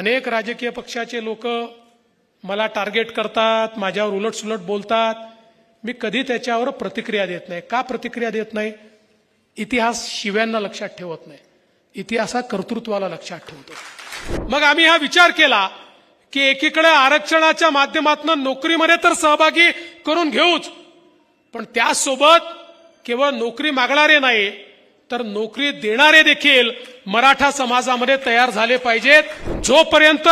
अनेक राजकीय पक्षाचे लोक मला टार्गेट करतात माझ्यावर उलटसुलट बोलतात. मी कधी त्याच्यावर प्रतिक्रिया देत नाही. का प्रतिक्रिया देत नाही? इतिहास शिव्यांना लक्षात ठेवत नाही. इतिहास हा कर्तृत्वाला लक्षात ठेवतो मग आम्ही हा विचार केला की एकीकडे आरक्षणाच्या माध्यमातून नोकरीमध्ये तर सहभागी करून घेऊच पण त्यासोबत केवळ नोकरी मागणारे नाही तर नोकरी देणारे देखील मराठा समाजामध्ये तयार झाले पाहिजेत. जोपर्यंत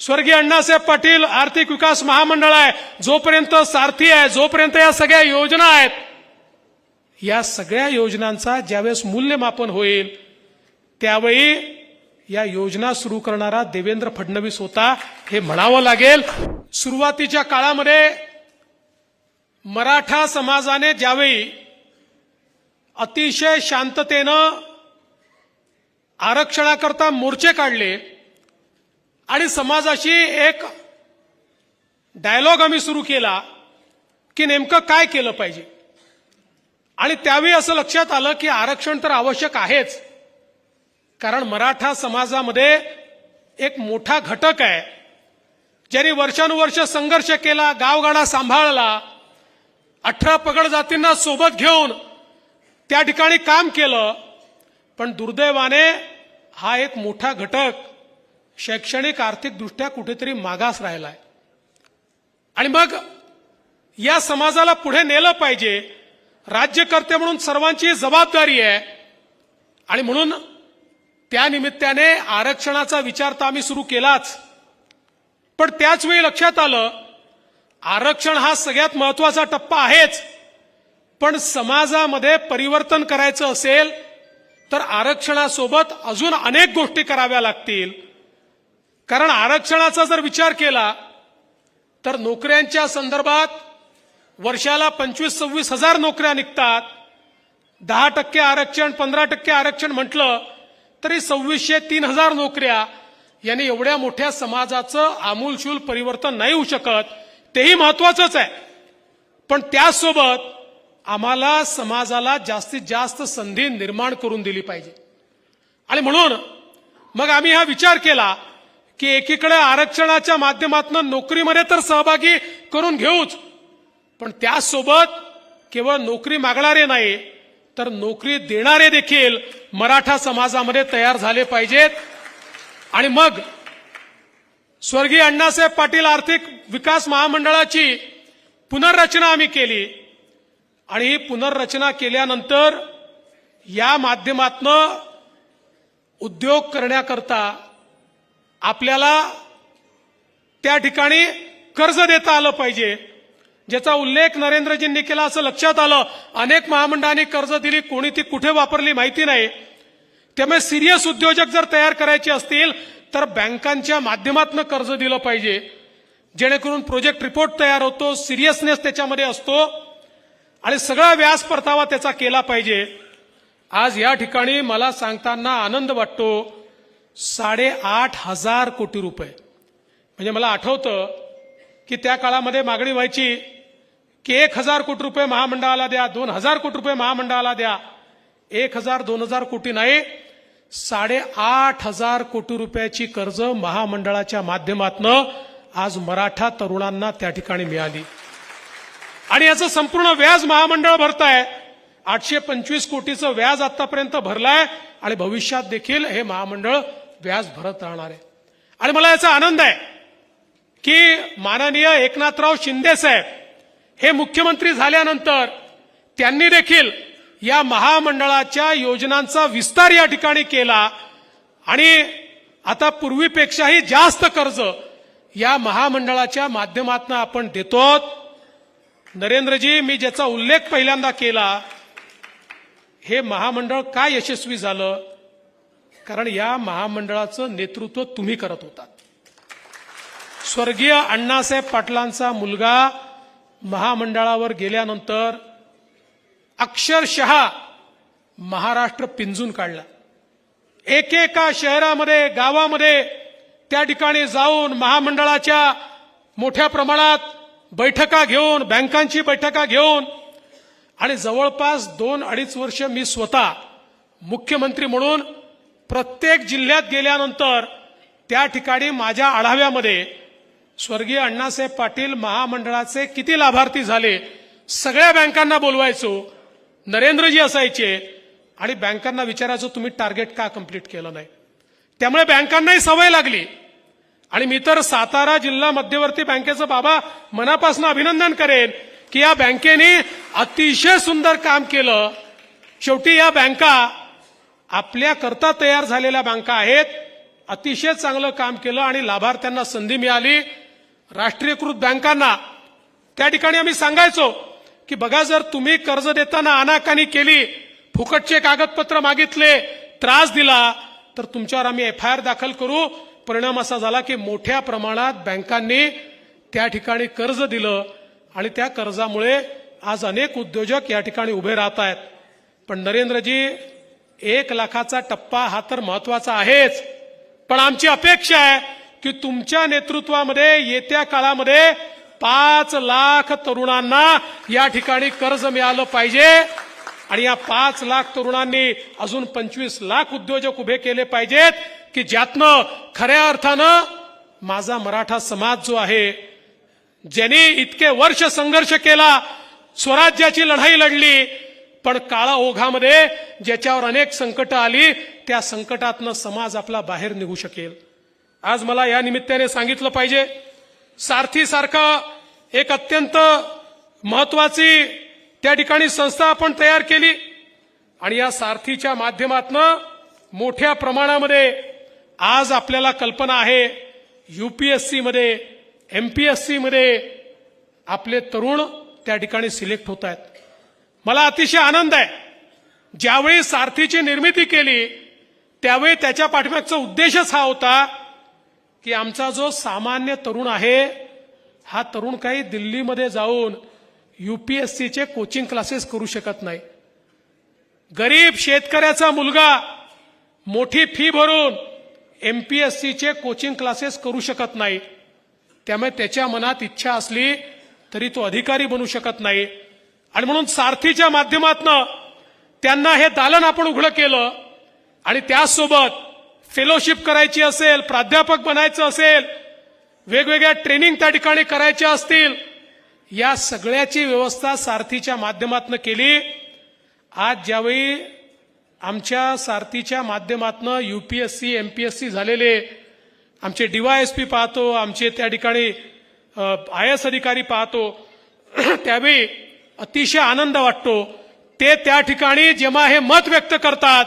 स्वर्गीय अण्णासाहेब पाटील आर्थिक विकास महामंडळ आहे जोपर्यंत सारथी आहे जोपर्यंत या सगळ्या योजना आहेत या सगळ्या योजनांचा ज्यावेळेस मूल्यमापन होईल त्यावेळी या योजना सुरू करणारा देवेंद्र फडणवीस होता हे म्हणावं लागेल. सुरुवातीच्या काळामध्ये मराठा समाजाने ज्यावेळी अतिशय शांततेनं आरक्षणाकरता मोर्चे काढले आणि समाजाशी एक डायलॉग आम्ही सुरू केला की नेमकं काय केलं पाहिजे. आणि त्यावेळी असं लक्षात आलं की आरक्षण तर आवश्यक आहेच कारण मराठा समाजामध्ये एक मोठा घटक आहे. ज्यांनी वर्षानुवर्ष संघर्ष केला गावगाडा सांभाळला अठरा पगड जातींना सोबत घेऊन त्या ठिकाणी काम केलं पण दुर्दैवाने हा एक मोठा घटक शैक्षणिक आर्थिकदृष्ट्या कुठेतरी मागास राहिलाय. आणि मग या समाजाला पुढे नेलं पाहिजे राज्यकर्ते म्हणून सर्वांची जबाबदारी आहे. आणि म्हणून त्या निमित्ताने आरक्षणाचा विचार तर आम्ही सुरू केलाच. पण त्याच वेळी लक्षात आलं आरक्षण हा सगळ्यात महत्त्वाचा टप्पा आहेच. पण समाजामध्ये परिवर्तन करायचं असेल तर आरक्षणासोबत अजून अनेक गोष्टी कराव्या लागतील. कारण आरक्षणाचा जर विचार केला तर नोकऱ्यांच्या संदर्भात वर्षाला पंचवीस सव्वीस हजार नोकऱ्या निघतात. दहा टक्के आरक्षण पंधरा टक्के आरक्षण म्हटलं तरी सव्वीसशे तीन हजार नोकऱ्या यांनी एवढ्या मोठ्या समाजाचं आमूलशूल परिवर्तन नाही होऊ शकत. तेही महत्वाचंच आहे. पण त्याचसोबत आम्हाला समाजाला जास्तीत जास्त संधी निर्माण करून दिली पाहिजे. आणि म्हणून मग आम्ही हा विचार केला की एकीकडे आरक्षणाच्या माध्यमातून नोकरीमध्ये तर सहभागी करून घेऊच पण त्याचसोबत केवळ नोकरी मागणारे नाही तर नोकरी देणारे देखील मराठा समाजामध्ये तयार झाले पाहिजेत. आणि मग स्वर्गीय अण्णासाहेब पाटील आर्थिक विकास महामंडळाची पुनर्रचना आम्ही केली. आणि ही पुनर्रचना केल्यानंतर या माध्यमातनं उद्योग करण्याकरता आपल्याला त्या ठिकाणी कर्ज देता आलं पाहिजे. ज्याचा उल्लेख नरेंद्रजींनी केला असं लक्षात आलं. अनेक महामंडळांनी कर्ज दिली कोणी ती कुठे वापरली माहिती नाही. त्यामुळे सिरियस उद्योजक जर तयार करायचे असतील तर बँकांच्या माध्यमातून कर्ज दिलं पाहिजे. जेणेकरून प्रोजेक्ट रिपोर्ट तयार होतो सिरियसनेस त्याच्यामध्ये असतो. आणि सगळा व्यास परतावा त्याचा केला पाहिजे. आज या ठिकाणी मला सांगताना आनंद वाटतो साडेआठ हजार कोटी रुपये. म्हणजे मला आठवतं की त्या काळामध्ये मागणी व्हायची की एक हजार कोटी रुपये महामंडळाला द्या दोन हजार कोटी रुपये महामंडळाला द्या. एक हजार दोन हजार कोटी नाही साडेआठ हजार कोटी रुपयाची कर्ज महामंडळाच्या माध्यमातनं आज मराठा तरुणांना त्या ठिकाणी मिळाली. आणि याचं संपूर्ण व्याज महामंडळ भरताय. आठशे पंचवीस कोटीचं व्याज आतापर्यंत भरलाय आणि भविष्यात देखील हे महामंडळ व्याज भरत राहणार आहे. आणि मला याचा आनंद आहे की माननीय एकनाथराव शिंदे साहेब हे मुख्यमंत्री झाल्यानंतर त्यांनी देखील या महामंडळाच्या योजनांचा विस्तार या ठिकाणी केला आणि आता पूर्वीपेक्षाही जास्त कर्ज या महामंडळाच्या माध्यमातून आपण देतो नरेंद्रजी मी ज्याचा उल्लेख पहिल्यांदा केला हे महामंडळ का यशस्वी झालं? कारण या महामंडळाचं नेतृत्व तुम्ही करत होता स्वर्गीय अण्णासाहेब पाटलांचा मुलगा महामंडळावर गेल्यानंतर अक्षरशः महाराष्ट्र पिंजून काढला. एकेका शहरामध्ये गावामध्ये त्या ठिकाणी जाऊन महामंडळाच्या मोठ्या प्रमाणात बैठका घेऊन बँकांची बैठका घेऊन आणि जवळपास दोन अडीच वर्ष मी स्वतः मुख्यमंत्री म्हणून प्रत्येक जिल्ह्यात गेल्यानंतर त्या ठिकाणी माझ्या आढाव्यामध्ये स्वर्गीय अण्णासाहेब पाटील महामंडळाचे किती लाभार्थी झाले सगळ्या बँकांना बोलवायचो नरेंद्रजी असायचे आणि बँकांना विचारायचो तुम्ही टार्गेट का कंप्लीट केलं नाही? त्यामुळे बँकांनाही सवय लागली. आणि मी तर सातारा जिल्हा मध्यवर्ती बँकेचं बाबा मनापासून अभिनंदन करेन की या बँकेने अतिशय सुंदर काम केलं. शेवटी या बँका आपल्या करता तयार झालेल्या बँका आहेत. अतिशय चांगलं काम केलं आणि लाभार्थ्यांना संधी मिळाली. राष्ट्रीयकृत बँकांना त्या ठिकाणी आम्ही सांगायचो की बघा जर तुम्ही कर्ज देताना अनाकानी केली फुकटचे कागदपत्र मागितले त्रास दिला तर तुमच्यावर आम्ही एफ आय आर दाखल करू. परिणाम असा झाला की मोठ्या प्रमाणात बँकांनी त्या ठिकाणी कर्ज दिलं आणि त्या कर्जामुळे आज अनेक उद्योजक या ठिकाणी उभे राहत आहेत. पण नरेंद्रजी एक लाखाचा टप्पा हा तर महत्त्वाचा आहेच. पण आमची अपेक्षा आहे की तुमच्या नेतृत्वामध्ये येत्या काळामध्ये पाच लाख तरुणांना या ठिकाणी कर्ज मिळालं पाहिजे आणि या पाच लाख तरुणांनी अजून पंचवीस लाख उद्योजक उभे केले पाहिजेत. की ज्यातनं खऱ्या अर्थानं माझा मराठा समाज जो आहे ज्यांनी इतके वर्ष संघर्ष केला स्वराज्याची लढाई लढली पण काळा ओघामध्ये ज्याच्यावर अनेक संकट आली त्या संकटातनं समाज आपला बाहेर निघू शकेल. आज मला या निमित्ताने सांगितलं पाहिजे सारथीसारखं एक अत्यंत महत्वाची त्या ठिकाणी संस्था आपण तयार केली आणि या सारथीच्या माध्यमातनं मोठ्या प्रमाणामध्ये आज आपल्याला कल्पना आहे युपीएससीमध्ये एम पी एस सीमध्ये आपले तरुण त्या ठिकाणी सिलेक्ट होत आहेत. मला अतिशय आनंद आहे ज्यावेळी सारथीची निर्मिती केली त्यावेळी त्याच्या पाठीमागचा उद्देशच हा होता की आमचा जो सामान्य तरुण आहे हा तरुण काही दिल्लीमध्ये जाऊन युपीएससीचे कोचिंग क्लासेस करू शकत नाही. गरीब शेतकऱ्याचा मुलगा मोठी फी भरून एम पी एस सीचे कोचिंग क्लासेस करू शकत नाही. त्यामुळे त्याच्या मनात इच्छा असली तरी तो अधिकारी बनू शकत नाही. आणि म्हणून सारथीच्या माध्यमातनं त्यांना हे दालन आपण उघडं केलं आणि त्याचसोबत फेलोशिप करायची असेल प्राध्यापक बनायचं असेल वेगवेगळ्या ट्रेनिंग त्या ठिकाणी करायच्या असतील या सगळ्याची व्यवस्था सारथीच्या माध्यमातून केली. आज ज्यावेळी आमच्या सारथीच्या माध्यमातून युपीएससी सी झालेले आमचे डीवायएसपी पाहतो आमचे त्या ठिकाणी आय एस अधिकारी पाहतो त्यावेळी अतिशय आनंद वाटतो. ते त्या ठिकाणी जेव्हा हे मत व्यक्त करतात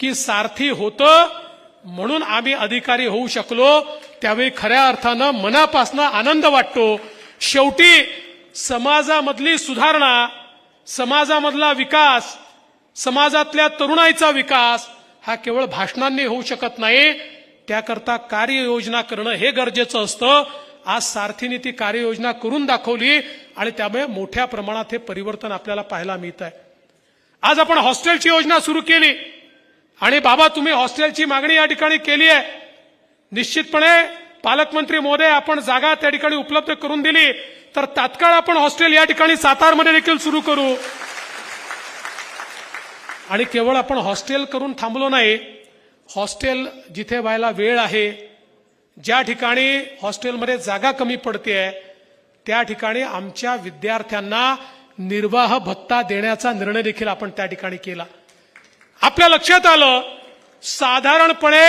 की सारथी होतं म्हणून आम्ही अधिकारी होऊ शकलो त्यावेळी खऱ्या अर्थानं मनापासनं आनंद वाटतो. शेवटी समाजामधली सुधारणा समाजामधला विकास समाजातल्या तरुणाईचा विकास हा केवळ भाषणांनी होऊ शकत नाही त्याकरता कार्ययोजना करणं हे गरजेचं असतं. आज सारथीने ती कार्ययोजना करून दाखवली आणि त्यामुळे मोठ्या प्रमाणात हे परिवर्तन आपल्याला पाहायला मिळत आहे आज आपण हॉस्टेलची योजना सुरू केली आणि बाबा तुम्ही हॉस्टेलची मागणी या ठिकाणी केली आहे. निश्चितपणे पालकमंत्री मोदय आपण जागा त्या ठिकाणी उपलब्ध करून दिली तर तात्काळ आपण हॉस्टेल या ठिकाणी सातारमध्ये देखील सुरू करू. आणि केवळ आपण हॉस्टेल करून थांबलो नाही हॉस्टेल जिथे व्हायला वेळ आहे ज्या ठिकाणी हॉस्टेलमध्ये जागा कमी पडते त्या ठिकाणी आमच्या विद्यार्थ्यांना निर्वाह भत्ता देण्याचा निर्णय देखील आपण त्या ठिकाणी केला. आपल्या लक्षात आलं साधारणपणे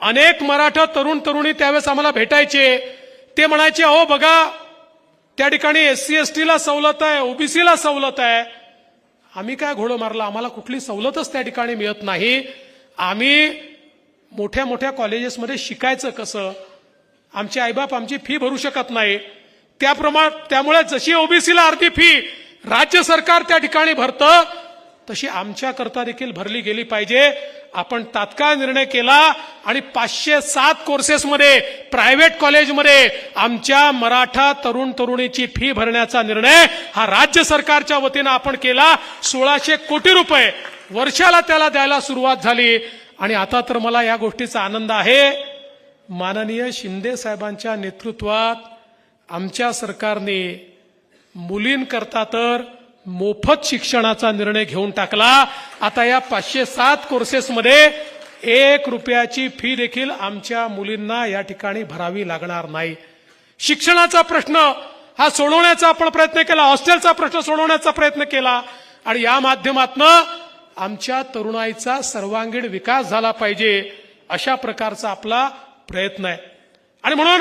अनेक मराठा तरुण तरुणी त्यावेळेस आम्हाला भेटायचे. ते म्हणायचे अहो बघा त्या ठिकाणी एस सी एस टीला सवलत आहे ओबीसीला सवलत आहे आम्ही काय घोडं मारला? आम्हाला कुठली सवलतच त्या ठिकाणी मिळत नाही. आम्ही मोठ्या मोठ्या कॉलेजेसमध्ये शिकायचं कसं? आमचे आईबाप आमची फी भरू शकत नाही. त्याप्रमाण त्यामुळे जशी ओबीसीला अर्धी फी राज्य सरकार त्या ठिकाणी भरतं तशी आमच्याकरता देखील भरली गेली पाहिजे. आपण तात्काळ निर्णय केला आणि पाचशे सात कोर्सेसमध्ये प्रायव्हेट कॉलेजमध्ये आमच्या मराठा तरुण तरुणीची फी भरण्याचा निर्णय हा राज्य सरकारच्या वतीनं आपण केला. सोळाशे कोटी रुपये वर्षाला त्याला द्यायला सुरुवात झाली. आणि आता तर मला या गोष्टीचा आनंद आहे. माननीय शिंदे साहेबांच्या नेतृत्वात आमच्या सरकारने मुलींकरता तर मोफत शिक्षणाचा निर्णय घेऊन टाकला. आता या पाचशे सात कोर्सेसमध्ये एक रुपयाची फी देखील आमच्या मुलींना या ठिकाणी भरावी लागणार नाही. शिक्षणाचा प्रश्न हा सोडवण्याचा आपण प्रयत्न केला. हॉस्टेलचा प्रश्न सोडवण्याचा प्रयत्न केला. आणि या माध्यमातनं आमच्या तरुणाईचा सर्वांगीण विकास झाला पाहिजे अशा प्रकारचा आपला प्रयत्न आहे. आणि म्हणून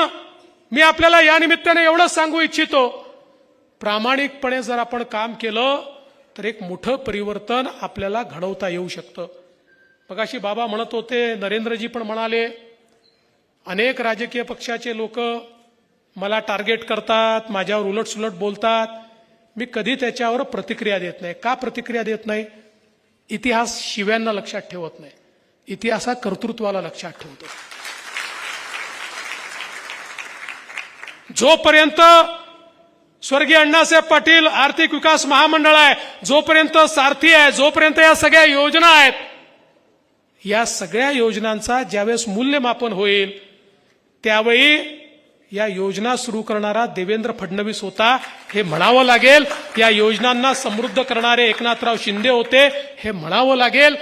मी आपल्याला या निमित्ताने एवढंच सांगू इच्छितो. प्रामाणिकपणे जर आपण काम केलं तर एक मोठं परिवर्तन आपल्याला घडवता येऊ शकतं. मगाशी बाबा म्हणत होते नरेंद्रजी पण म्हणाले अनेक राजकीय पक्षाचे लोक मला टार्गेट करतात माझ्यावर उलटसुलट बोलतात. मी कधी त्याच्यावर प्रतिक्रिया देत नाही. का प्रतिक्रिया देत नाही? इतिहास शिव्यांना लक्षात ठेवत नाही. इतिहास हा कर्तृत्वाला लक्षात ठेवतो. जोपर्यंत स्वर्गीय अण्णासाहेब पाटील आर्थिक विकास महामंडळ आहे. जोपर्यंत सारथी आहे जोपर्यंत या सगळ्या योजना आहेत या सगळ्या योजनांचा ज्यावेळेस मूल्यमापन होईल त्यावेळी या योजना सुरू करणारा देवेंद्र फडणवीस होता हे म्हणावं लागेल. या योजनांना समृद्ध करणारे एकनाथराव शिंदे होते हे म्हणावं लागेल.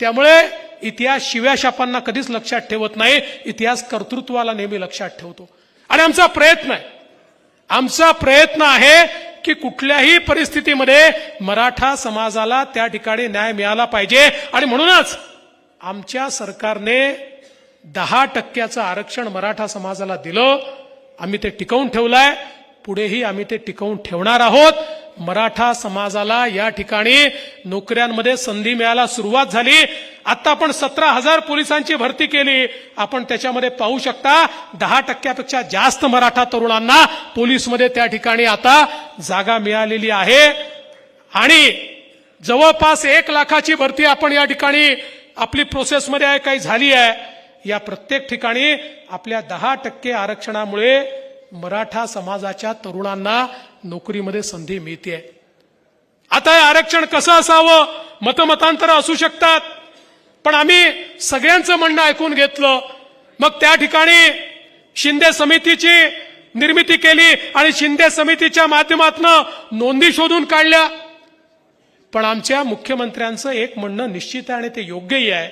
त्यामुळे इतिहास शिव्या शापांना कधीच लक्षात ठेवत नाही. इतिहास कर्तृत्वाला नेहमी लक्षात ठेवतो. आणि आमचा प्रयत्न आहे. आमचा प्रयत्न आहे की कुठल्याही परिस्थितीमध्ये मराठा समाजाला त्या ठिकाणी न्याय मिळाला पाहिजे. आणि म्हणूनच आमच्या सरकारने दहा टक्क्याचं आरक्षण मराठा समाजाला दिलं. आम्ही ते टिकवून ठेवलंय. पुढेही आम्ही ते टिकवून ठेवणार आहोत. मराठा समाजाला या ठिकाणी नोकऱ्यांमध्ये संधी मिळायला सुरुवात झाली. आता आपण सतरा हजार पोलिसांची भरती केली. आपण त्याच्यामध्ये पाहू शकता दहा टक्क्यापेक्षा जास्त मराठा तरुणांना पोलीसमध्ये त्या ठिकाणी आता जागा मिळालेली आहे. आणि जवळपास एक लाखाची भरती आपण या ठिकाणी आपली प्रोसेसमध्ये आहे काही झाली आहे. या प्रत्येक ठिकाणी आपल्या दहा टक्के आरक्षणामुळे मराठा समाजाच्या तरुणांना नोकरीमध्ये संधी मिळते आता हे आरक्षण कसं असावं? मतमतांतर असू शकतात. पण आम्ही सगळ्यांचं म्हणणं ऐकून घेतलं. मग त्या ठिकाणी शिंदे समितीची निर्मिती केली आणि शिंदे समितीच्या माध्यमातून नोंदी शोधून काढल्या. पण आमच्या मुख्यमंत्र्यांचं एक म्हणणं निश्चित आहे आणि ते योग्यही आहे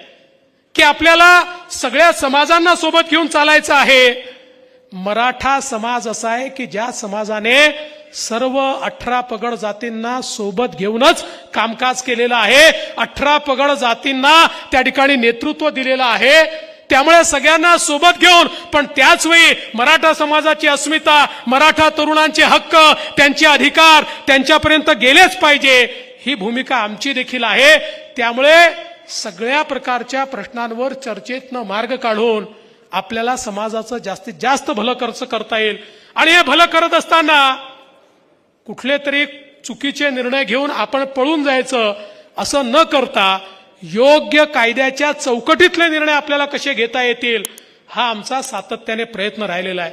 की आपल्याला सगळ्या समाजांना सोबत घेऊन चालायचं आहे. मराठा समाज असा आहे की ज्या समाजाने सर्व अठरा पगड जातींना सोबत घेऊनच कामकाज केलेलं आहे. अठरा पगड जातींना त्या ठिकाणी नेतृत्व दिलेलं आहे. त्यामुळे सगळ्यांना सोबत घेऊन पण त्याच वेळी मराठा समाजाची अस्मिता मराठा तरुणांचे हक्क त्यांचे अधिकार त्यांच्यापर्यंत गेलेच पाहिजे ही भूमिका आमची देखील आहे. त्यामुळे सगळ्या प्रकारच्या प्रश्नांवर चर्चेतनं मार्ग काढून आपल्याला समाजाचं जास्तीत जास्त भलं खर्च करता येईल. आणि हे भलं करत असताना कुठले तरी चुकीचे निर्णय घेऊन आपण पळून जायचं असं न करता योग्य कायद्याच्या चौकटीतले निर्णय आपल्याला कसे घेता येतील हा आमचा सातत्याने प्रयत्न राहिलेला आहे.